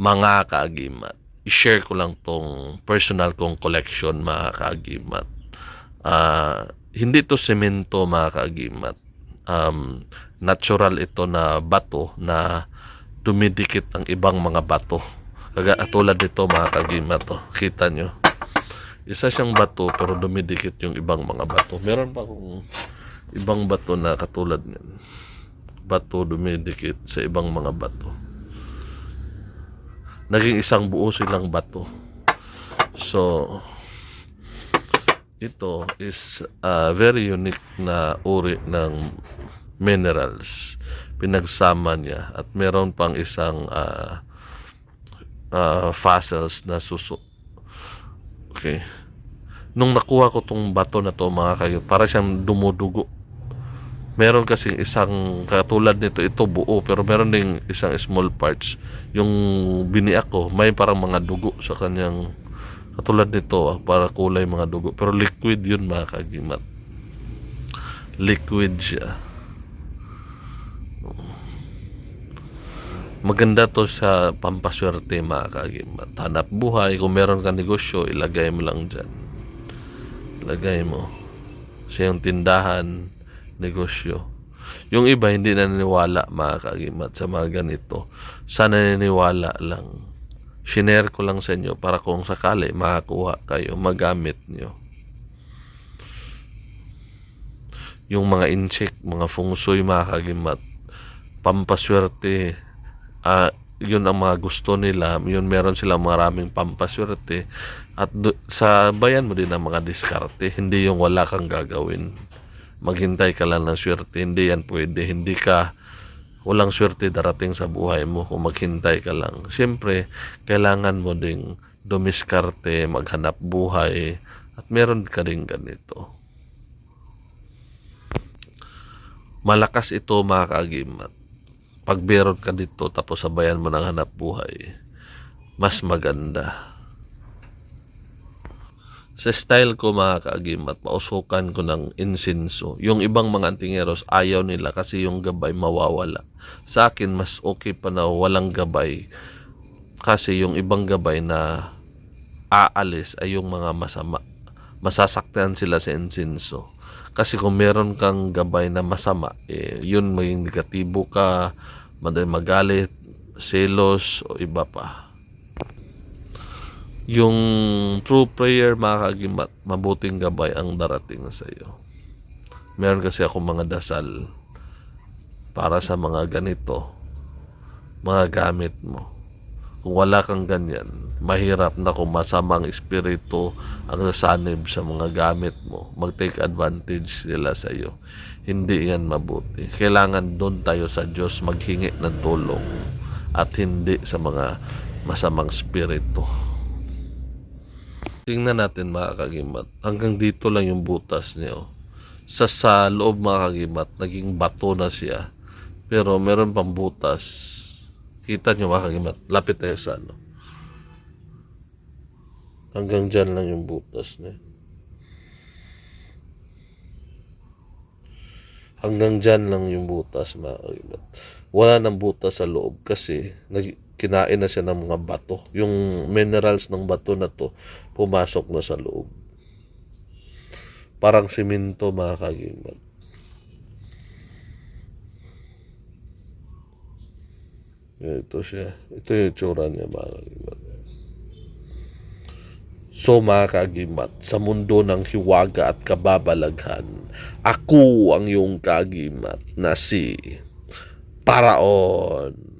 mga kaagimat. I-share ko lang tong personal kong collection mga kaagimat. Ah, hindi to semento mga kaagimat. Um, natural ito na bato na dumidikit ang ibang mga bato. Kaga tulad nito mga kaagimat to. Kita nyo. Isa siyang bato pero dumidikit yung ibang mga bato. Meron pa akong ibang bato na katulad niyan. Bato dumidikit sa ibang mga bato naging isang buo silang bato. So, ito is a very unique na uri ng minerals. Pinagsama niya at meron pang isang ah, ah, fossils na suso. Okay. Nung nakuha ko tong bato na to mga kayo, para siyang dumudugo meron kasing isang katulad nito ito buo pero meron ding isang small parts. Yung biniak ko may parang mga dugo sa kanyang katulad nito ah, para kulay mga dugo. Pero liquid yun mga kagimat. Liquid siya. Maganda to sa pampaswerte mga kagimat. Hanap buhay kung meron ka negosyo ilagay mo lang dyan. Ilagay mo sa yung tindahan negosyo. Yung iba hindi naniniwala mga kagimat sa mga ganito. Sana naniniwala lang. Shinare ko lang sa inyo para kung sakali makakuha kayo, magamit nyo. Yung mga incheck, mga feng shui mga kagimat, pampaswerte, ah, yun ang mga gusto nila, yun meron silang maraming pampaswerte at do- sa bayan mo din ang mga diskarte, hindi yung wala kang gagawin maghintay ka lang ng swerte. Hindi yan pwede. Hindi ka, walang swerte darating sa buhay mo kung maghintay ka lang. Siyempre, kailangan mo ding dumiskarte, maghanap buhay, at meron ka rin ganito. Malakas ito mga kaagimat. Pag meron ka dito tapos sabayan mo ng hanap buhay, mas maganda. Sa style ko mga kaagimat, pausukan ko ng insinso. Yung ibang mga antingeros, ayaw nila kasi yung gabay mawawala. Sa akin, mas okay pa na walang gabay. Kasi yung ibang gabay na aalis ay yung mga masama. Masasaktan sila sa insinso. Kasi kung meron kang gabay na masama, eh, yun maging negatibo ka, magalit, selos, o iba pa yung true prayer mga mabuting gabay ang darating sa iyo. Meron kasi ako mga dasal para sa mga ganito, mga gamit mo. Kung wala kang ganyan, mahirap na kung masamang espiritu ang nasanib sa mga gamit mo, mag-take advantage sila sa iyo. Hindi yan mabuti. Kailangan doon tayo sa Diyos maghingi ng tulong at hindi sa mga masamang spirito. Tingnan natin mga kagimat. Hanggang dito lang yung butas niya. oh. Sa, sa loob mga kagimat, naging bato na siya. Pero meron pang butas. Kita nyo mga kagimat. Lapit tayo sa ano. Hanggang dyan lang yung butas niya. Hanggang dyan lang yung butas mga kagimat. Wala nang butas sa loob kasi nag, kinain na siya ng mga bato. Yung minerals ng bato na to, pumasok na sa loob. Parang simento mga kagimat. Ito siya. Ito yung itsura niya mga kagimat. So mga kagimat, sa mundo ng hiwaga at kababalaghan, ako ang iyong kagimat na si Paraon.